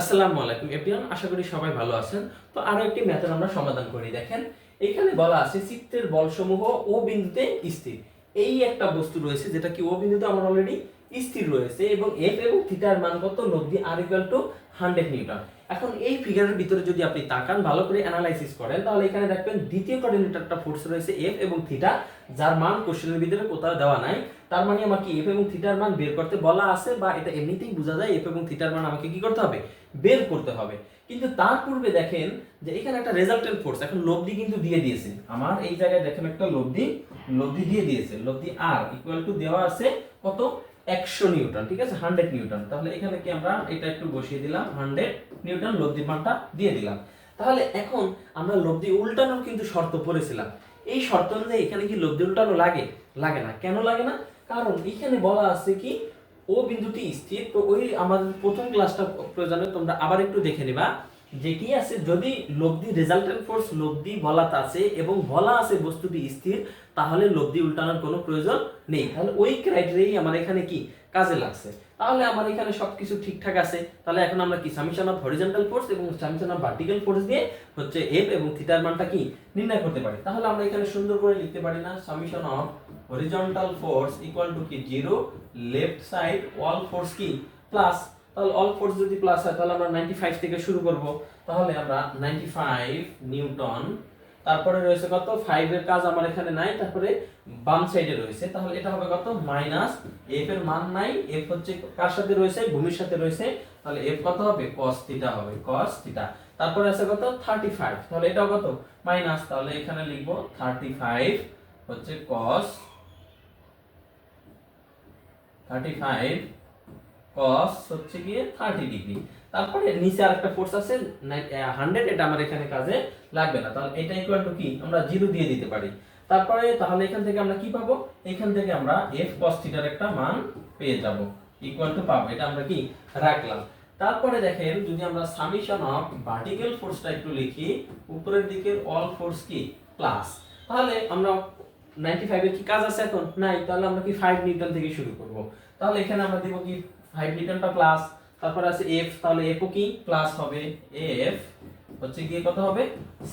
আসসালামু আলাইকুম এপিয়ন আশা করি সবাই ভালো আছেন। তো আরও একটি মেথড আমরা সমাধান করি, দেখেন। এখানে বলা আছে চিত্রের বলসমূহ ও বিন্দুতে স্থির। এই একটা বস্তু রয়েছে যেটা কি ও বিন্দুতে, আমরা অলরেডি স্থির রয়েছে এবং এফ এবং থিটার মান কত? লব্ধি R equal to hundred newton. এখন এই ফিগারের ভিতরে যদি আপনি তাকান, ভালো করে অ্যানালাইসিস করেন, তাহলে এখানে দেখবেন দ্বিতীয় কোঅর্ডিনেটরটা ফোর্স রয়েছে এফ এবং থিটা যার মান কোশ্চেনের ভিতরে কোথাও দেওয়া নাই। তার মানে আমাকে এফ এবং থিটার মান বের করতে বলা আছে বা এটা এমনিতেই বোঝা যায় এফ এবং থিটার মান আমাকে কি করতে হবে? বের করতে হবে। কিন্তু তার পূর্বে দেখেন যে এখানে একটা রেজাল্টেন্ট ফোর্স এখন লব্ধি কিন্তু দিয়ে দিয়েছে। আমার এই জায়গায় দেখেন একটা লব্ধি লব্ধি দিয়ে দিয়েছে। লব্ধি আর ইকুয়াল টু দেওয়া আছে কত? একশো নিউটন, ঠিক আছে? Hundred newton. তাহলে এখানে কি আমরা এটা একটু বসিয়ে দিলাম হান্ড্রেড নিউটন লব্ধির মানটা দিয়ে দিলাম। তাহলে এখন আমরা লব্ধি উল্টানোর কিন্তু শর্ত পড়েছিলাম। এই শর্ত অনুযায়ী এখানে কি লব্ধি উল্টানো লাগে? লাগে না। কেন লাগে না? কারণ এখানে বলা আছে কি, ও বিন্দুটি স্থির, তো ওই আমাদের প্রথম ক্লাসটা প্রয়োজনে তোমরা আবার একটু দেখে নিবা। যে কি আছে, যদি লব্ধি রেজাল্টেন্ট ফোর্স লব্ধি বলাত আছে এবং বলা আছে বস্তুটি স্থির, তাহলে লব্ধি উল্টানোর কোনো প্রয়োজন নেই। তাহলে ওই ক্রাইটেরিয়াই আমার এখানে কি কাজে লাগছে? তাহলে আমার এখানে সবকিছু ঠিকঠাক আছে। তাহলে এখন আমরা কি সামিশন অফ হরিজন্টাল ফোর্স এবং সামিশন অফ ভার্টিক্যাল ফোর্স দিয়ে হচ্ছে এফ এবং থিটার মানটা কি নির্ণয় করতে পারি? তাহলে আমরা এখানে সুন্দর করে লিখতে পারি না summation of horizontal force equal to কি? Zero left side all force কি? প্লাস তাহলে অল ফোর্স যদি প্লাস হয়, তাহলে আমরা 95 থেকে শুরু করব। তাহলে আমরা 95 নিউটন, তারপরে রয়েছে কত? 5 এর কাজ আমার এখানে নাই, তারপরে বাম সাইডে রয়েছে। তাহলে এটা হবে কত? মাইনাস এফ এর মান নাই এফ হচ্ছে কার সাথে রয়েছে? ভূমির সাথে রয়েছে। তাহলে এফ কত হবে? cos থিটা হবে, cos থিটা তারপরে আছে কত? 35 তাহলে এটাও কত? মাইনাস তাহলে এখানে লিখব 35 হচ্ছে cos 35 cos হচ্ছে গিয়ে 30 ডিগ্রি তারপরে নিচে আরেকটা ফোর্স আছে 100 এটা আমার এখানে কাজে লাগবে না। তাহলে এটা ইকুয়াল টু কি? আমরা জিরো দিয়ে দিতে পারি। তারপরে, তাহলে এখান থেকে আমরা কি পাবো? এখান থেকে আমরা f cos থিটার একটা মান পেয়ে যাব। ইকুয়াল টু পাবো। এটা আমরা কি? রাখলাম। তারপরে দেখেন, যদি আমরা সামেশন অফ ভার্টিক্যাল ফোর্সটা একটু লিখি, উপরের দিকের অল ফোর্স কি? প্লাস তাহলে আমরা 95 এর কি কাজ আছে এখন? নাই। তাহলে আমরা কি 5 নিউটন থেকে শুরু করব। তাহলে এখানে আমরা দিব কি? 5 নিউটনটা প্লাস তারপর আছে f, তাহলে f ও কি? প্লাস হবে f, হচ্ছে গিয়ে কত হবে?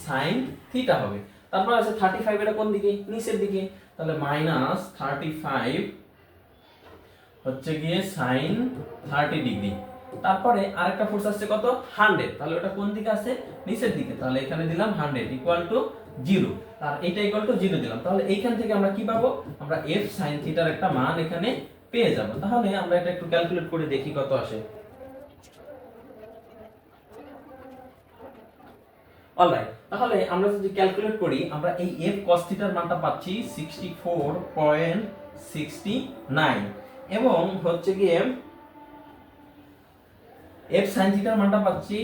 Sin থিটা হবে। তারপর আছে 35 এটা কোন দিকে? নিচের দিকে। তাহলে মাইনাস 35 হচ্ছে গিয়ে sin 30 ডিগ্রি তারপরে আরেকটা ফোর্স আসছে কত? 100 তাহলে ওটা কোন দিকে আছে? নিচের দিকে। তাহলে এখানে দিলাম 100 ইকুয়াল টু 0 আর এটা ইকুয়াল টু 0 দিলাম। তাহলে এইখান থেকে আমরা কি পাবো? আমরা f sin থিটার একটা মান এখানে পেয়ে যাব। তাহলে আমরা এটা একটু ক্যালকুলেট করে দেখি কত আসে। অলরাইট তাহলে আমরা যদি ক্যালকুলেট করি, আমরা এই f cos থিটার মানটা পাচ্ছি 64.69 এবং হচ্ছে গিয়ে এফ sin থিটার মানটা পাচ্ছি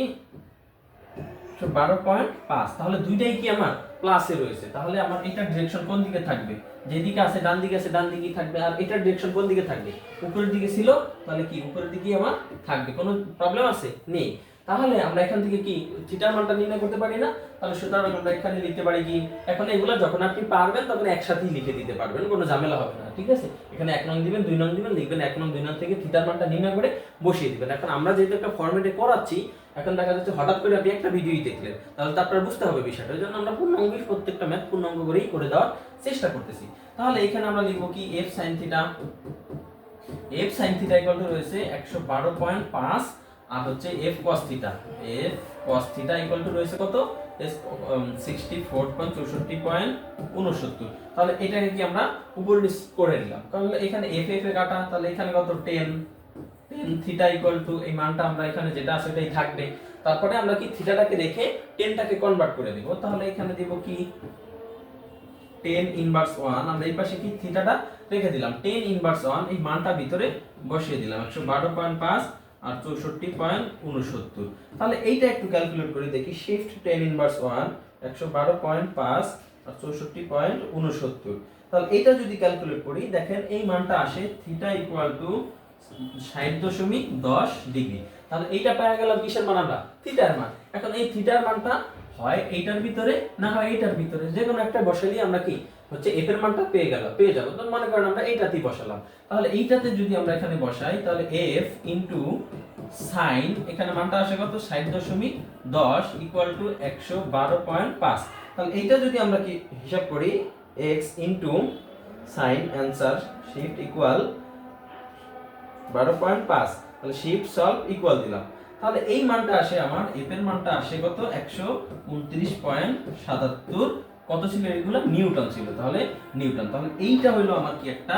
বারো পয়েন্ট পাঁচ। তাহলে দুইটাই কি আমার প্লাসে রয়েছে? তাহলে আমার এটার ডিরেকশন কোন দিকে থাকবে? যেদিকে আছে ডান দিকে আছে, ডান দিকেই থাকবে। আর এটার ডিরেকশন কোন দিকে থাকবে? উপরের দিকে ছিল, তাহলে কি? উপরের দিকেই আমার থাকবে। কোনো প্রবলেম আছে? নেই। তাহলে আমরা এখান থেকে কি থিটার মানটা নির্ণয় করতে পারি না? তাহলে সুতরাং আমরা এখানে লিখতে পারি কি? এখন এগুলো যখন আপনি পারবেন, তখন একসাথেই লিখে দিতে পারবেন, কোনো ঝামেলা হবে না, ঠিক আছে? এখানে এক নং দিবেন, দুই নং দিবেন, লিখবেন এক নং, দুই নং থেকে থিটার মানটা নির্ণয় করে বসিয়ে দিবেন। এখন আমরা যেহেতু একটা ফরম্যাটে করাচ্ছি, এখন দেখা যাচ্ছে হঠাৎ করে আপনি একটা ভিডিওই দেখলেন। তাহলে তো আপনার বুঝতে হবে বিষয়টা, ওই জন্য আমরা পূর্ণাঙ্গ প্রত্যেকটা ম্যাথ পূর্ণাঙ্গ করেই করে দেওয়ার চেষ্টা করতেছি। তাহলে এখানে আমরা লিখব কি? F sine theta F sine theta equal to রয়েছে একশো বারো পয়েন্ট পাঁচ আর হচ্ছে F cos theta F cos theta equal to রয়েছে কত? সিক্সটি ফোর পয়েন্ট চৌষট্টি পয়েন্ট উনসত্তর তাহলে এটাকে কি আমরা উপর করে নিলাম। কারণ এখানে এফ এফ এ কাটা, তাহলে এখানে কত? Tan tan theta equal to এই মানটা আমরা এখানে যেটা আছে সেটাই থাকবে। তারপরে আমরা কি থিটাটাকে রেখে টেনটাকে কনভার্ট করে দিব। তাহলে এখানে দিব কি? টেন ইনভার্স ওয়ান আমরা এই পাশে কি থিটাটা রেখে দিলাম। টেন ইনভার্স ওয়ান এই মানটা ভিতরে বসিয়ে দিলাম। একশো বারো পয়েন্ট পাঁচ আর চৌষট্টি পয়েন্ট উনসত্তর তাহলে এইটা একটু ক্যালকুলেট করে দেখি শিফট টেন ইনভার্স ওয়ান একশো বারো পয়েন্ট পাঁচ আর চৌষট্টি পয়েন্ট উনসত্তর তাহলে এইটা যদি ক্যালকুলেট করি, দেখেন এই মানটা আসে থিটা ইকুয়াল টু ষাট দশমিক দশ ডিগ্রি। তাহলে এইটা পাওয়া গেল কিসের মান আমরা? থিটার মান। এখন এই থিটার মানটা হয় এইটার ভিতরে না হয় এইটার ভিতরে? যে কোনো একটা বসাইলে আমরা কি হচ্ছে এফ এর মানটা পেয়ে গেল, পেয়ে যাব। তো মনে করেন আমরা এইটাতেই বসালাম। তাহলে এইটাতে যদি আমরা এখানে বসাই, তাহলে এফ ইন্টু সাইন এখানে মানটা আসে কত? ষাট দশমিক দশ ইকুয়াল টু একশো বারো পয়েন্ট পাঁচ। তাহলে এইটা যদি আমরা কি হিসাব করি x into sine answer shift equal বারো পয়েন্ট পাঁচ। তাহলে শিফট সলভ ইকুয়াল দিলাম। তাহলে এই মানটা আসে আমার এফ এর মানটা আসে কত? একশো উনত্রিশ পয়েন্ট সাতাত্তর। কত ছিল এগুলো? নিউটন ছিল। তাহলে নিউটন। তাহলে এইটা হইল আমার কি একটা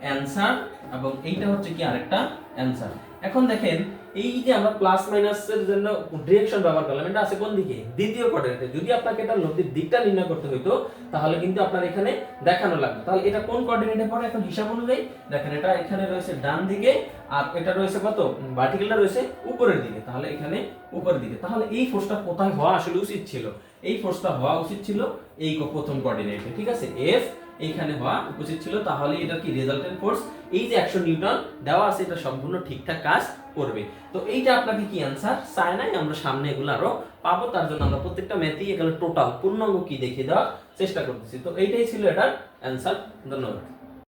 অ্যান্সার এবং এইটা হচ্ছে কি আরেকটা অ্যান্সার। এখন দেখেন, এই যে আমরা প্লাস মাইনাসের জন্য ডিরেকশন ব্যবহার করলাম, এটা আছে কোন দিকে? দ্বিতীয় কোয়াড্রেন্টে যদি আপনাকে এটা নদীর দিকটা নির্ণয় করতে হইতো, তাহলে কিন্তু আপনার এখানে দেখানো লাগবে তাহলে এটা কোন কোঅর্ডিনেটে পড়ে? এখন হিসাব অনুযায়ী, দেখেন এটা এখানে রয়েছে ডান দিকে, আর এটা রয়েছে কত? ভার্টিক্যালটা রয়েছে উপরের দিকে। তাহলে এখানে উপরের দিকে। তাহলে এই ফোর্সটা কোথায় হওয়া আসলে উচিত ছিল? এই ফোর্সটা হওয়া উচিত ছিল এই প্রথম কোঅর্ডিনেটে ঠিক আছে? এফ এইখানে হওয়া উচিত ছিল, তাহলে এটা কি রেজাল্টেন্ট ফোর্স এই যে একশো নিউটন দেওয়া আছে, এটা সম্পূর্ণ ঠিকঠাক কাজ করবে। তো এইটা আপনাকে কি অ্যান্সার চায় নাই আমরা সামনে এগুলো আরও পাবো, তার জন্য আমরা প্রত্যেকটা ম্যাথই এখানে টোটাল পূর্ণাঙ্গ কি দেখিয়ে দেওয়ার চেষ্টা করতেছি। তো এইটাই ছিল এটার অ্যান্সার ধন্যবাদ।